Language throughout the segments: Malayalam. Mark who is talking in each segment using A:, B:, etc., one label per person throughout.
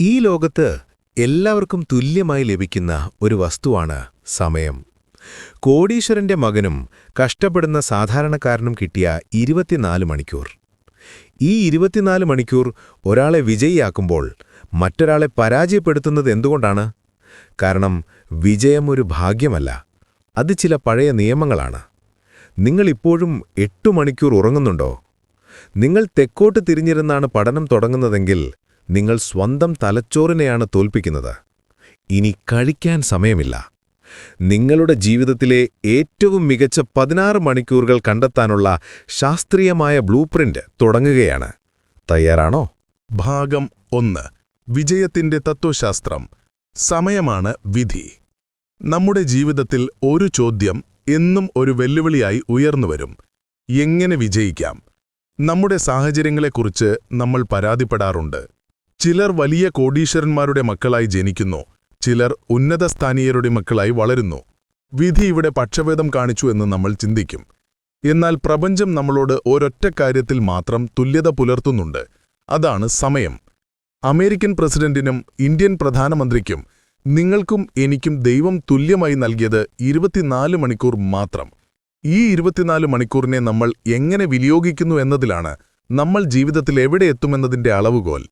A: ഈ ലോകത്ത് എല്ലാവർക്കും തുല്യമായി ലഭിക്കുന്ന ഒരു വസ്തുവാണ് സമയം. കോടീശ്വരന്റെ മകനും കഷ്ടപ്പെടുന്ന സാധാരണക്കാരനും കിട്ടിയ ഇരുപത്തിനാല് മണിക്കൂർ. ഈ ഇരുപത്തിനാല് മണിക്കൂർ ഒരാളെ വിജയിയാക്കുമ്പോൾ മറ്റൊരാളെ പരാജയപ്പെടുത്തുന്നത് എന്തുകൊണ്ടാണ്? കാരണം വിജയം ഒരു ഭാഗ്യമല്ല അത് ചില പഴയ നിയമങ്ങളാണ്. നിങ്ങളിപ്പോഴും എട്ടു മണിക്കൂർ ഉറങ്ങുന്നുണ്ടോ? നിങ്ങൾ തെക്കോട്ട് തിരിഞ്ഞിരുന്നാണ് പഠനം തുടങ്ങുന്നതെങ്കിൽ നിങ്ങൾ സ്വന്തം തലച്ചോറിനെയാണ് തോൽപ്പിക്കുന്നത്. ഇനി കഴിക്കാൻ സമയമില്ല. നിങ്ങളുടെ ജീവിതത്തിലെ ഏറ്റവും മികച്ച പതിനാറ് മണിക്കൂറുകൾ കണ്ടെത്താനുള്ള ശാസ്ത്രീയമായ ബ്ലൂപ്രിന്റ് തുടങ്ങുകയാണ്. തയ്യാറാണോ?
B: ഭാഗം ഒന്ന്. വിജയത്തിന്റെ തത്വശാസ്ത്രം. സമയമാണ് വിധി. നമ്മുടെ ജീവിതത്തിൽ ഒരു ചോദ്യം എന്നും ഒരു വെല്ലുവിളിയായി ഉയർന്നുവരും എങ്ങനെ വിജയിക്കാം? നമ്മുടെ സാഹചര്യങ്ങളെക്കുറിച്ച് നമ്മൾ പരാതിപ്പെടാറുണ്ട്. ചിലർ വലിയ കോടീശ്വരന്മാരുടെ മക്കളായി ജനിക്കുന്നു. ചിലർ ഉന്നത ഉന്നതസ്ഥാനീയരുടെ മക്കളായി വളരുന്നു. വിധി ഇവിടെ പക്ഷഭേദം കാണിച്ചു എന്ന് നമ്മൾ ചിന്തിക്കും. എന്നാൽ പ്രപഞ്ചം നമ്മളോട് ഒരൊറ്റ കാര്യത്തിൽ മാത്രം തുല്യത പുലർത്തുന്നുണ്ട്. അതാണ് സമയം. അമേരിക്കൻ പ്രസിഡന്റിനും ഇന്ത്യൻ പ്രധാനമന്ത്രിക്കും നിങ്ങൾക്കും എനിക്കും ദൈവം തുല്യമായി നൽകിയത് ഇരുപത്തിനാല് മണിക്കൂർ മാത്രം. ഈ ഇരുപത്തിനാല് മണിക്കൂറിനെ നമ്മൾ എങ്ങനെ വിനിയോഗിക്കുന്നു എന്നതിലാണ് നമ്മൾ ജീവിതത്തിൽ എവിടെ എത്തുമെന്നതിന്റെ അളവുകോൽ.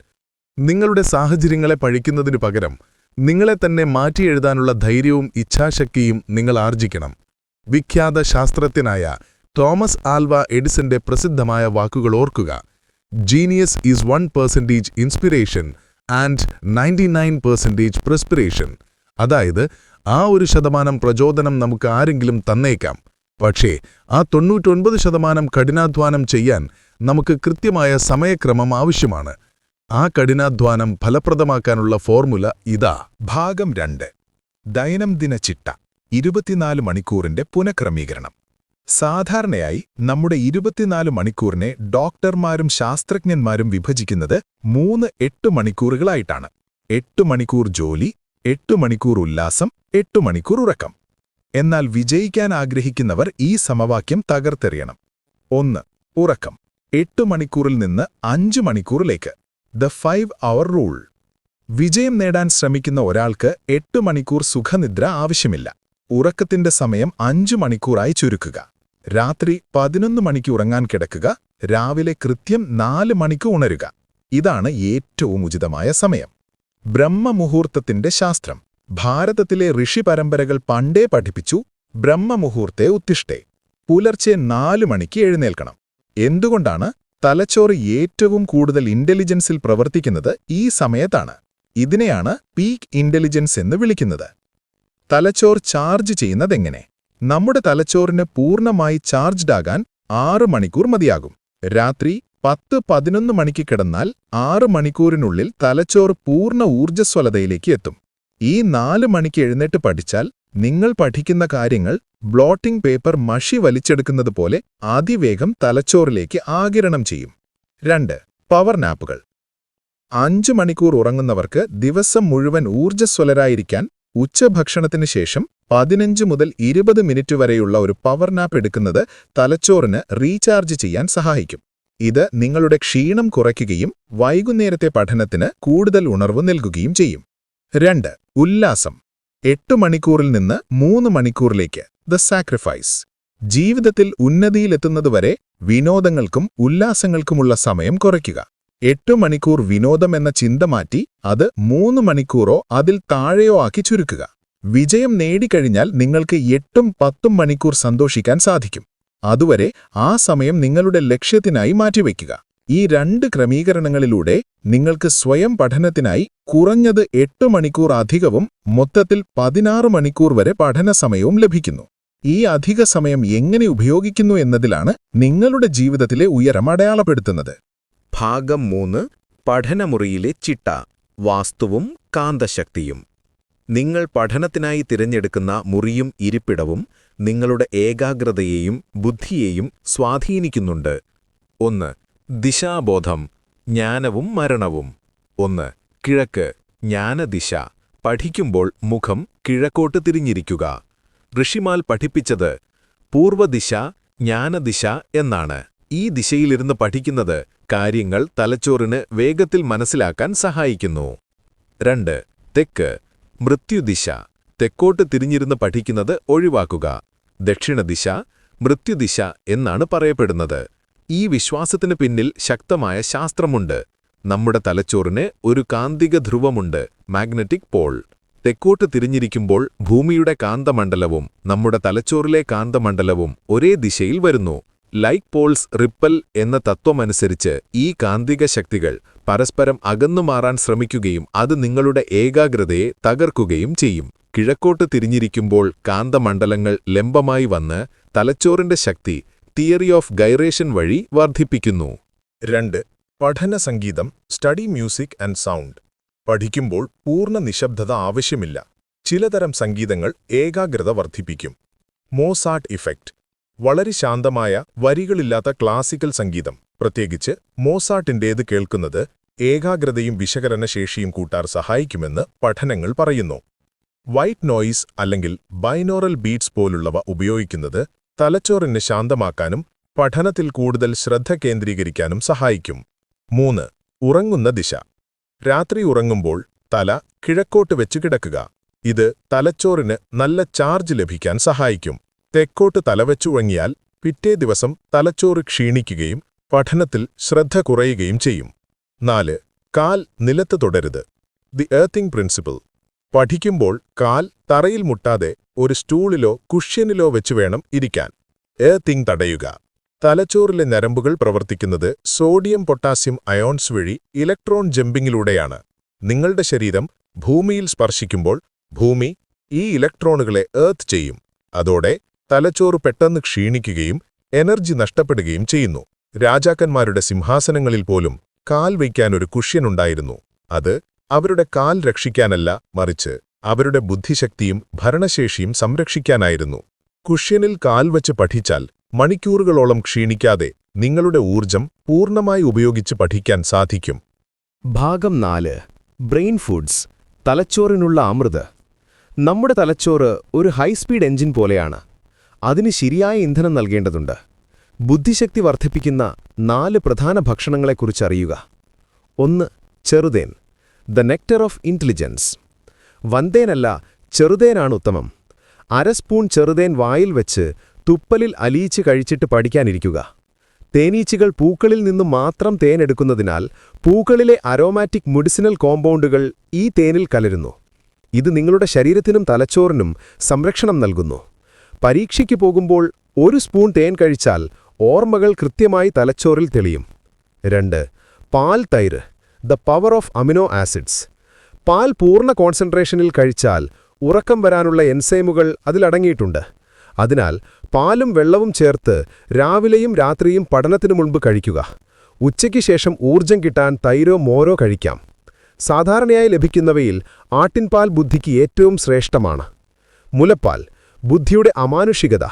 B: നിങ്ങളുടെ സാഹചര്യങ്ങളെ പഴിക്കുന്നതിനു പകരം നിങ്ങളെ തന്നെ മാറ്റിയെഴുതാനുള്ള ധൈര്യവും ഇച്ഛാശക്തിയും നിങ്ങൾ ആർജിക്കണം. വിഖ്യാത ശാസ്ത്രജ്ഞനായ തോമസ് ആൽവ എഡിസന്റെ പ്രസിദ്ധമായ വാക്കുകൾ ഓർക്കുക. Genius is one percentage inspiration and ninety nine percentage perspiration അതായത് ആ ഒരു ശതമാനം പ്രചോദനം നമുക്ക് ആരെങ്കിലും തന്നേക്കാം. പക്ഷേ ആ തൊണ്ണൂറ്റൊൻപത് ശതമാനം കഠിനാധ്വാനം ചെയ്യാൻ നമുക്ക് കൃത്യമായ സമയക്രമം ആവശ്യമാണ്. ആ കഠിനാധ്വാനം ഫലപ്രദമാക്കാനുള്ള ഫോർമുല ഇതാ.
C: ഭാഗം രണ്ട്. ദൈനംദിന ചിട്ട. ഇരുപത്തിനാല് മണിക്കൂറിന്റെ പുനഃക്രമീകരണം. സാധാരണയായി നമ്മുടെ ഇരുപത്തിനാല് മണിക്കൂറിനെ ഡോക്ടർമാരും ശാസ്ത്രജ്ഞന്മാരും വിഭജിക്കുന്നത് മൂന്ന് എട്ട് മണിക്കൂറുകളായിട്ടാണ്. എട്ട് മണിക്കൂർ ജോലി എട്ട് മണിക്കൂർ ഉല്ലാസം എട്ട് മണിക്കൂർ ഉറക്കം. എന്നാൽ വിജയിക്കാൻ ആഗ്രഹിക്കുന്നവർ ഈ സമവാക്യം തകർത്തെറിയണം. ഒന്ന് ഉറക്കം. എട്ട് മണിക്കൂറിൽ നിന്ന് അഞ്ച് മണിക്കൂറിലേക്ക്. The five hour rule. വിജയം നേടാൻ ശ്രമിക്കുന്ന ഒരാൾക്ക് എട്ട് മണിക്കൂർ സുഖനിദ്ര ആവശ്യമില്ല. ഉറക്കത്തിന്റെ സമയം അഞ്ചു മണിക്കൂറായി ചുരുക്കുക. രാത്രി പതിനൊന്ന് മണിക്ക് ഉറങ്ങാൻ കിടക്കുക. രാവിലെ കൃത്യം നാല് മണിക്ക് ഉണരുക. ഇതാണ് ഏറ്റവും ഉചിതമായ സമയം. ബ്രഹ്മമുഹൂർത്തത്തിന്റെ ശാസ്ത്രം. ഭാരതത്തിലെ ഋഷി പരമ്പരകൾ പണ്ടേ പഠിപ്പിച്ചു. ബ്രഹ്മമുഹൂർത്തെ ഉത്തിഷ്ഠേ. പുലർച്ചെ നാല് മണിക്ക് എഴുന്നേൽക്കണം. എന്തുകൊണ്ടാണ്? തലച്ചോറ് ഏറ്റവും കൂടുതൽ ഇന്റലിജൻസിൽ പ്രവർത്തിക്കുന്നത് ഈ സമയത്താണ്. ഇതിനെയാണ് പീക്ക് ഇന്റലിജൻസ് എന്ന് വിളിക്കുന്നത്. തലച്ചോർ ചാർജ് ചെയ്യുന്നതെങ്ങനെ? നമ്മുടെ തലച്ചോറിന് പൂർണമായി ചാർജ്ഡ് ആകാൻ ആറ് മണിക്കൂർ മതിയാകും. രാത്രി പത്ത് പതിനൊന്ന് മണിക്ക് കിടന്നാൽ ആറ് മണിക്കൂറിനുള്ളിൽ തലച്ചോർ പൂർണ ഊർജസ്വലതയിലേക്ക് എത്തും. ഈ നാല് മണിക്ക് എഴുന്നേറ്റ് പഠിച്ചാൽ നിങ്ങൾ പഠിക്കുന്ന കാര്യങ്ങൾ ബ്ലോട്ടിംഗ് പേപ്പർ മഷി വലിച്ചെടുക്കുന്നത് പോലെ അതിവേഗം തലച്ചോറിലേക്ക് ആകിരണം ചെയ്യും. രണ്ട് പവർ നാപ്പുകൾ. അഞ്ചു മണിക്കൂർ ഉറങ്ങുന്നവർക്ക് ദിവസം മുഴുവൻ ഊർജസ്വലരായിരിക്കാൻ ഉച്ചഭക്ഷണത്തിന് ശേഷം പതിനഞ്ച് മുതൽ ഇരുപത് മിനിറ്റ് വരെയുള്ള ഒരു പവർ നാപ്പ് എടുക്കുന്നത് തലച്ചോറിന് റീചാർജ് ചെയ്യാൻ സഹായിക്കും. ഇത് നിങ്ങളുടെ ക്ഷീണം കുറയ്ക്കുകയും വൈകുന്നേരത്തെ പഠനത്തിന് കൂടുതൽ ഉണർവ് നൽകുകയും ചെയ്യും. രണ്ട് ഉല്ലാസം. എട്ട് മണിക്കൂറിൽ നിന്ന് മൂന്ന് മണിക്കൂറിലേക്ക് ദ സാക്രിഫൈസ്. ജീവിതത്തിൽ ഉന്നതിയിലെത്തുന്നതുവരെ വിനോദങ്ങൾക്കും ഉല്ലാസങ്ങൾക്കുമുള്ള സമയം കുറയ്ക്കുക. എട്ടു മണിക്കൂർ വിനോദം എന്ന ചിന്ത മാറ്റി അത് മൂന്ന് മണിക്കൂറോ അതിൽ താഴെയോ ആക്കി ചുരുക്കുക. വിജയം നേടിക്കഴിഞ്ഞാൽ നിങ്ങൾക്ക് എട്ടും പത്തും മണിക്കൂർ സന്തോഷിക്കാൻ സാധിക്കും. അതുവരെ ആ സമയം നിങ്ങളുടെ ലക്ഷ്യത്തിനായി മാറ്റിവെക്കുക. ഈ രണ്ട് ക്രമീകരണങ്ങളിലൂടെ നിങ്ങൾക്ക് സ്വയം പഠനത്തിനായി കുറഞ്ഞത് എട്ട് മണിക്കൂർ അധികവും മൊത്തത്തിൽ പതിനാറ് മണിക്കൂർ വരെ പഠനസമയവും ലഭിക്കുന്നു. ഈ അധിക സമയം എങ്ങനെ ഉപയോഗിക്കുന്നു എന്നതിലാണ് നിങ്ങളുടെ ജീവിതത്തിലെ ഉയരം അടയാളപ്പെടുത്തുന്നത്.
A: ഭാഗം മൂന്ന് പഠനമുറിയിലെ ചിട്ട വാസ്തുവും കാന്തശക്തിയും. നിങ്ങൾ പഠനത്തിനായി തിരഞ്ഞെടുക്കുന്ന മുറിയും ഇരിപ്പിടവും നിങ്ങളുടെ ഏകാഗ്രതയെയും ബുദ്ധിയെയും സ്വാധീനിക്കുന്നുണ്ട്. ഒന്ന് ദിശാബോധം ജ്ഞാനവും മരണവും. ഒന്ന് കിഴക്ക് ജ്ഞാനദിശ പഠിക്കുമ്പോൾ മുഖം കിഴക്കോട്ട് തിരിഞ്ഞിരിക്കുക. ഋഷിമാൽ പഠിപ്പിച്ചത് പൂർവദിശ ജ്ഞാനദിശ എന്നാണ്. ഈ ദിശയിലിരുന്ന് പഠിക്കുന്നത് കാര്യങ്ങൾ തലച്ചോറിന് വേഗത്തിൽ മനസ്സിലാക്കാൻ സഹായിക്കുന്നു. രണ്ട് തെക്ക്. മൃത്യുദിശ. തെക്കോട്ട് തിരിഞ്ഞിരുന്ന് പഠിക്കുന്നത് ഒഴിവാക്കുക. ദക്ഷിണദിശ മൃത്യുദിശ എന്നാണ് പറയപ്പെടുന്നത്. ഈ വിശ്വാസത്തിന് പിന്നിൽ ശക്തമായ ശാസ്ത്രമുണ്ട്. നമ്മുടെ തലച്ചോറിന് ഒരു കാന്തിക ധ്രുവമുണ്ട് മാഗ്നറ്റിക് പോൾ. തെക്കോട്ട് തിരിഞ്ഞിരിക്കുമ്പോൾ ഭൂമിയുടെ കാന്തമണ്ഡലവും നമ്മുടെ തലച്ചോറിലെ കാന്തമണ്ഡലവും ഒരേ ദിശയിൽ വരുന്നു. ലൈക്ക് പോൾസ് റിപ്പൽ എന്ന തത്വമനുസരിച്ച് ഈ കാന്തിക ശക്തികൾ പരസ്പരം അകന്നുമാറാൻ ശ്രമിക്കുകയും അത് നിങ്ങളുടെ ഏകാഗ്രതയെ തകർക്കുകയും ചെയ്യും. കിഴക്കോട്ട് തിരിഞ്ഞിരിക്കുമ്പോൾ കാന്തമണ്ഡലങ്ങൾ ലംബമായി വന്ന് തലച്ചോറിന്റെ ശക്തി തിയറി ഓഫ് ഗൈറേഷൻ വഴി വർദ്ധിപ്പിക്കുന്നു.
C: രണ്ട്. പഠന സംഗീതം സ്റ്റഡി മ്യൂസിക് ആൻഡ് സൗണ്ട്. പഠിക്കുമ്പോൾ പൂർണ നിശബ്ദത ആവശ്യമില്ല. ചിലതരം സംഗീതങ്ങൾ ഏകാഗ്രത വർദ്ധിപ്പിക്കും. Mozart effect. വളരെ ശാന്തമായ വരികളില്ലാത്ത ക്ലാസിക്കൽ സംഗീതം. പ്രത്യേകിച്ച് മോസാട്ടിന്റേത് കേൾക്കുന്നത് ഏകാഗ്രതയും വിശകലനശേഷിയും കൂട്ടാർ സഹായിക്കുമെന്ന് പഠനങ്ങൾ പറയുന്നു. വൈറ്റ് നോയിസ് അല്ലെങ്കിൽ ബൈനോറൽ ബീറ്റ്സ് പോലുള്ളവ ഉപയോഗിക്കുന്നത് തലച്ചോറിനെ ശാന്തമാക്കാനും പഠനത്തിൽ കൂടുതൽ ശ്രദ്ധ കേന്ദ്രീകരിക്കാനും സഹായിക്കും. മൂന്ന്. ഉറങ്ങുന്ന ദിശ. രാത്രി ഉറങ്ങുമ്പോൾ തല കിഴക്കോട്ട് വെച്ച് കിടക്കുക. ഇത് തലച്ചോറിന് നല്ല ചാർജ് ലഭിക്കാൻ സഹായിക്കും. തെക്കോട്ട് തലവെച്ചുറങ്ങിയാൽ പിറ്റേ ദിവസം തലച്ചോറ് ക്ഷീണിക്കുകയും പഠനത്തിൽ ശ്രദ്ധ കുറയുകയും ചെയ്യും. നാല് കാൽ നിലത്ത് തുടരുത്. The earthing principle. പഠിക്കുമ്പോൾ കാൽ തറയിൽ മുട്ടാതെ ഒരു സ്റ്റൂളിലോ കുഷ്യനിലോ വെച്ച് വേണം ഇരിക്കാൻ. എർത്തിങ് തടയുക. തലച്ചോറിലെ ഞരമ്പുകൾ പ്രവർത്തിക്കുന്നത് സോഡിയം പൊട്ടാസ്യം അയോൺസ് വഴി ഇലക്ട്രോൺ ജമ്പിങ്ങിലൂടെയാണ്. നിങ്ങളുടെ ശരീരം ഭൂമിയിൽ സ്പർശിക്കുമ്പോൾ ഭൂമി ഈ ഇലക്ട്രോണുകളെ ഏർത്ത് ചെയ്യും. അതോടെ തലച്ചോറ് പെട്ടെന്ന് ക്ഷീണിക്കുകയും എനർജി നഷ്ടപ്പെടുകയും ചെയ്യുന്നു. രാജാക്കന്മാരുടെ സിംഹാസനങ്ങളിൽ പോലും കാൽ വയ്ക്കാൻ ഒരു കുഷ്യനുണ്ടായിരുന്നു അത് അവരുടെ കാൽ രക്ഷിക്കാനല്ല മറിച്ച് അവരുടെ ബുദ്ധിശക്തിയും ഭരണശേഷിയും സംരക്ഷിക്കാനായിരുന്നു. കുഷ്യനിൽ കാൽ വച്ച് പഠിച്ചാൽ മണിക്കൂറുകളോളം ക്ഷീണിക്കാതെ നിങ്ങളുടെ ഊർജം പൂർണമായി ഉപയോഗിച്ച് പഠിക്കാൻ സാധിക്കും.
D: ഭാഗം നാല്. Brain foods. തലച്ചോറിനുള്ള അമൃത്. നമ്മുടെ തലച്ചോറ് ഒരു ഹൈസ്പീഡ് എഞ്ചിൻ പോലെയാണ്. അതിന് ശരിയായ ഇന്ധനം നൽകേണ്ടതുണ്ട്. ബുദ്ധിശക്തി വർദ്ധിപ്പിക്കുന്ന നാല് പ്രധാന ഭക്ഷണങ്ങളെക്കുറിച്ചറിയുക ഒന്ന് ചെറുതേൻ. ദ നെക്ടർ ഓഫ് ഇന്റലിജൻസ് വന്തേനല്ല ചെറുതേനാണ് ഉത്തമം. അര സ്പൂൺ ചെറുതേൻ വായിൽ വെച്ച് തുപ്പലിൽ അലിയിച്ച് കഴിച്ചിട്ട് പഠിക്കാനിരിക്കുക. തേനീച്ചകൾ പൂക്കളിൽ നിന്ന് മാത്രം തേനെടുക്കുന്നതിനാൽ പൂക്കളിലെ അരോമാറ്റിക് മെഡിസിനൽ കോമ്പൗണ്ടുകൾ ഈ തേനിൽ കലരുന്നു. ഇത് നിങ്ങളുടെ ശരീരത്തിനും തലച്ചോറിനും സംരക്ഷണം നൽകുന്നു. പരീക്ഷയ്ക്ക് പോകുമ്പോൾ ഒരു സ്പൂൺ തേൻ കഴിച്ചാൽ ഓർമ്മകൾ കൃത്യമായി തലച്ചോറിൽ തെളിയും. രണ്ട് പാൽ തൈര് the power of amino acids. പാൽ പൂർണ കോൺസെൻട്രേഷനിൽ കഴിച്ചാൽ ഉറക്കം വരാനുള്ള എൻസൈമുകൾ അതിലടങ്ങിയിട്ടുണ്ട്. അതിനാൽ പാലും വെള്ളവും ചേർത്ത് രാവിലെയും രാത്രിയും പഠനത്തിനു മുൻപ് കഴിക്കുക. ഉച്ചയ്ക്ക് ശേഷം ഊർജം കിട്ടാൻ തൈരോ മോരോ കഴിക്കാം. സാധാരണയായി ലഭിക്കുന്നവയിൽ ആട്ടിൻപാൽ ബുദ്ധിക്ക് ഏറ്റവും ശ്രേഷ്ഠമാണ്. മുലപ്പാൽ ബുദ്ധിയുടെ അമാനുഷികത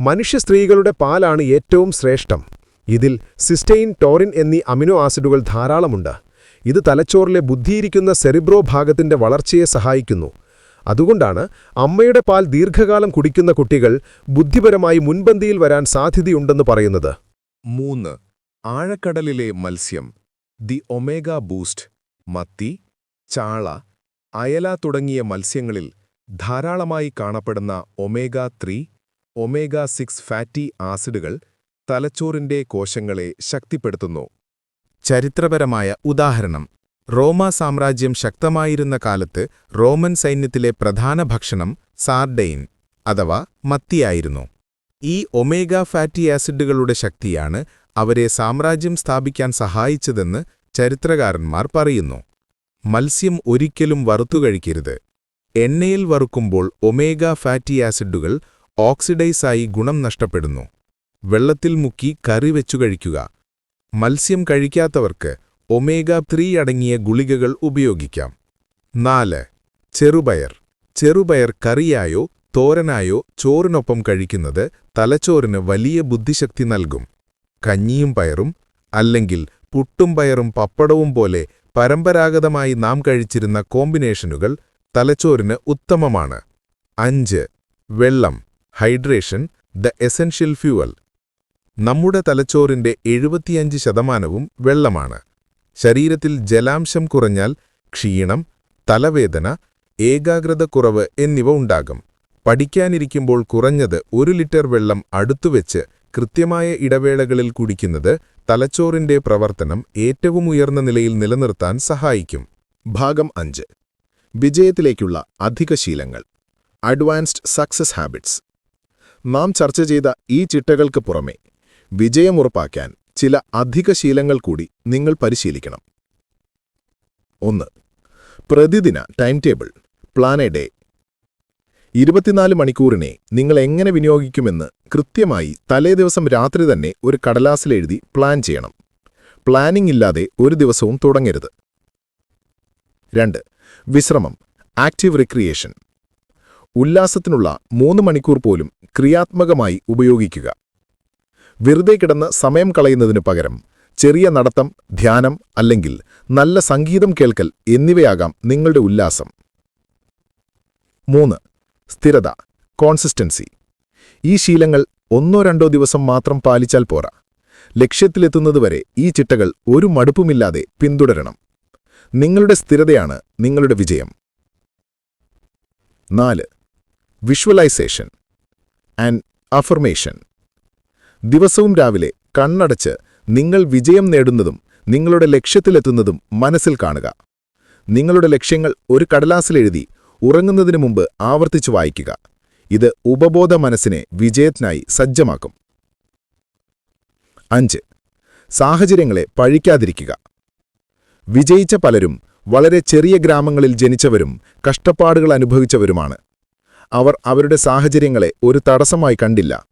D: മനുഷ്യ സ്ത്രീകളുടെ പാലാണ് ഏറ്റവും ശ്രേഷ്ഠം. ഇതിൽ സിസ്റ്റെയിൻ ടോറിൻ എന്നീ അമിനോ ആസിഡുകൾ ധാരാളമുണ്ട്. ഇത് തലച്ചോറിലെ ബുദ്ധിയിരിക്കുന്ന സെറിബ്രോ ഭാഗത്തിന്റെ വളർച്ചയെ സഹായിക്കുന്നു. അതുകൊണ്ടാണ് അമ്മയുടെ പാൽ ദീർഘകാലം കുടിക്കുന്ന കുട്ടികൾ ബുദ്ധിപരമായി മുൻപന്തിയിൽ വരാൻ സാധ്യതയുണ്ടെന്ന് പറയുന്നത്.
C: മൂന്ന്. ആഴക്കടലിലെ മത്സ്യം. The omega boost. മത്തി ചാള അയല തുടങ്ങിയ മത്സ്യങ്ങളിൽ ധാരാളമായി കാണപ്പെടുന്ന omega three omega six fatty ആസിഡുകൾ തലച്ചോറിന്റെ കോശങ്ങളെ ശക്തിപ്പെടുത്തുന്നു. ചരിത്രപരമായ ഉദാഹരണം. റോമ സാമ്രാജ്യം ശക്തമായിരുന്ന കാലത്ത് റോമൻ സൈന്യത്തിലെ പ്രധാന ഭക്ഷണം സാർഡെയിൻ അഥവാ മത്തിയായിരുന്നു. ഈ ഒമേഗ ഫാറ്റി ആസിഡുകളുടെ ശക്തിയാണ് അവരെ സാമ്രാജ്യം സ്ഥാപിക്കാൻ സഹായിച്ചതെന്ന് ചരിത്രകാരന്മാർ പറയുന്നു. മത്സ്യം ഒരിക്കലും വറുത്തുകഴിക്കരുത് എണ്ണയിൽ വറുക്കുമ്പോൾ ഒമേഗ ഫാറ്റി ആസിഡുകൾ ഓക്സിഡൈസായി ഗുണം നഷ്ടപ്പെടുന്നു. വെള്ളത്തിൽ മുക്കി കറി വെച്ചു കഴിക്കുക. മത്സ്യം കഴിക്കാത്തവർക്ക് ഒമേഗ ത്രീ അടങ്ങിയ ഗുളികകൾ ഉപയോഗിക്കാം. നാല്. ചെറുപയർ. ചെറുപയർ കറിയായോ തോരനായോ ചോറിനൊപ്പം കഴിക്കുന്നത് തലച്ചോറിന് വലിയ ബുദ്ധിശക്തി നൽകും. കഞ്ഞിയും പയറും അല്ലെങ്കിൽ പുട്ടും പയറും പപ്പടവും പോലെ പരമ്പരാഗതമായി നാം കഴിച്ചിരുന്ന കോമ്പിനേഷനുകൾ തലച്ചോറിന് ഉത്തമമാണ്. അഞ്ച്. വെള്ളം. Hydration the essential fuel. നമ്മുടെ തലച്ചോറിന്റെ എഴുപത്തിയഞ്ച് ശതമാനവും വെള്ളമാണ്. ശരീരത്തിൽ ജലാംശം കുറഞ്ഞാൽ ക്ഷീണം തലവേദന ഏകാഗ്രത കുറവ് എന്നിവ ഉണ്ടാകും. പഠിക്കാനിരിക്കുമ്പോൾ കുറഞ്ഞത് ഒരു ലിറ്റർ വെള്ളം അടുത്തുവെച്ച് കൃത്യമായ ഇടവേളകളിൽ കുടിക്കുന്നത് തലച്ചോറിന്റെ പ്രവർത്തനം ഏറ്റവും ഉയർന്ന നിലയിൽ നിലനിർത്താൻ സഹായിക്കും. ഭാഗം അഞ്ച്. വിജയത്തിലേക്കുള്ള അധിക ശീലങ്ങൾ. Advanced success habits. നാം ചർച്ച ചെയ്ത ഈ ചിട്ടകൾക്ക് പുറമെ വിജയം ഉറപ്പാക്കാൻ ചില അധിക ശീലങ്ങൾ കൂടി നിങ്ങൾ പരിശീലിക്കണം. ഒന്ന് പ്രതിദിന time table plan a day ഇരുപത്തിനാല് മണിക്കൂറിനെ നിങ്ങൾ എങ്ങനെ വിനിയോഗിക്കുമെന്ന് കൃത്യമായി തലേദിവസം രാത്രി തന്നെ ഒരു കടലാസിലെഴുതി പ്ലാൻ ചെയ്യണം. പ്ലാനിംഗ് ഇല്ലാതെ ഒരു ദിവസവും തുടങ്ങരുത്. രണ്ട് വിശ്രമം ആക്റ്റീവ് റിക്രിയേഷൻ ഉല്ലാസത്തിനുള്ള മൂന്ന് മണിക്കൂർ പോലും ക്രിയാത്മകമായി ഉപയോഗിക്കുക. വെറുതെ കിടന്ന് സമയം കളയുന്നതിനു പകരം ചെറിയ നടത്തം ധ്യാനം അല്ലെങ്കിൽ നല്ല സംഗീതം കേൾക്കൽ എന്നിവയാകാം നിങ്ങളുടെ ഉല്ലാസം. മൂന്ന് സ്ഥിരത കോൺസിസ്റ്റൻസി ഈ ശീലങ്ങൾ ഒന്നോ രണ്ടോ ദിവസം മാത്രം പാലിച്ചാൽ പോരാ. ലക്ഷ്യത്തിലെത്തുന്നതുവരെ ഈ ചിട്ടകൾ ഒരു മടുപ്പുമില്ലാതെ പിന്തുടരണം. നിങ്ങളുടെ സ്ഥിരതയാണ് നിങ്ങളുടെ വിജയം. നാല് വിഷ്വലൈസേഷൻ ആൻഡ് അഫർമേഷൻ ദിവസവും രാവിലെ കണ്ണടച്ച് നിങ്ങൾ വിജയം നേടുന്നതും നിങ്ങളുടെ ലക്ഷ്യത്തിലെത്തുന്നതും മനസ്സിൽ കാണുക. നിങ്ങളുടെ ലക്ഷ്യങ്ങൾ ഒരു കടലാസിലെഴുതി ഉറങ്ങുന്നതിന് മുമ്പ് ആവർത്തിച്ചു വായിക്കുക. ഇത് ഉപബോധ മനസ്സിനെ വിജയത്തിനായി സജ്ജമാക്കും. അഞ്ച്. സാഹചര്യങ്ങളെ പഴിക്കാതിരിക്കുക. വിജയിച്ച പലരും വളരെ ചെറിയ ഗ്രാമങ്ങളിൽ ജനിച്ചവരും കഷ്ടപ്പാടുകൾ അനുഭവിച്ചവരുമാണ്. അവർ അവരുടെ സാഹചര്യങ്ങളെ ഒരു തടസ്സമായി കണ്ടില്ല.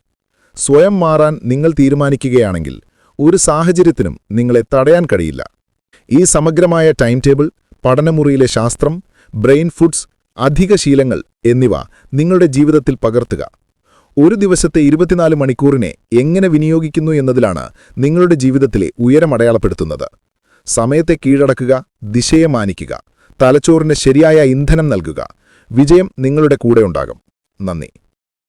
C: സ്വയം മാറാൻ നിങ്ങൾ തീരുമാനിക്കുകയാണെങ്കിൽ ഒരു സാഹചര്യത്തിനും നിങ്ങളെ തടയാൻ കഴിയില്ല. ഈ സമഗ്രമായ ടൈം ടേബിൾ പഠനമുറിയിലെ ശാസ്ത്രം ബ്രെയിൻ ഫുഡ്സ് അധിക ശീലങ്ങൾ എന്നിവ നിങ്ങളുടെ ജീവിതത്തിൽ പകർത്തുക. ഒരു ദിവസത്തെ ഇരുപത്തിനാല് മണിക്കൂറിനെ എങ്ങനെ വിനിയോഗിക്കുന്നു എന്നതിലാണ് നിങ്ങളുടെ ജീവിതത്തിലെ ഉയരമടയാളപ്പെടുത്തുന്നത് സമയത്തെ കീഴടക്കുക ദിശയെ മാനിക്കുക തലച്ചോറിന് ശരിയായ ഇന്ധനം നൽകുക. വിജയം നിങ്ങളുടെ കൂടെയുണ്ടാകും നന്ദി.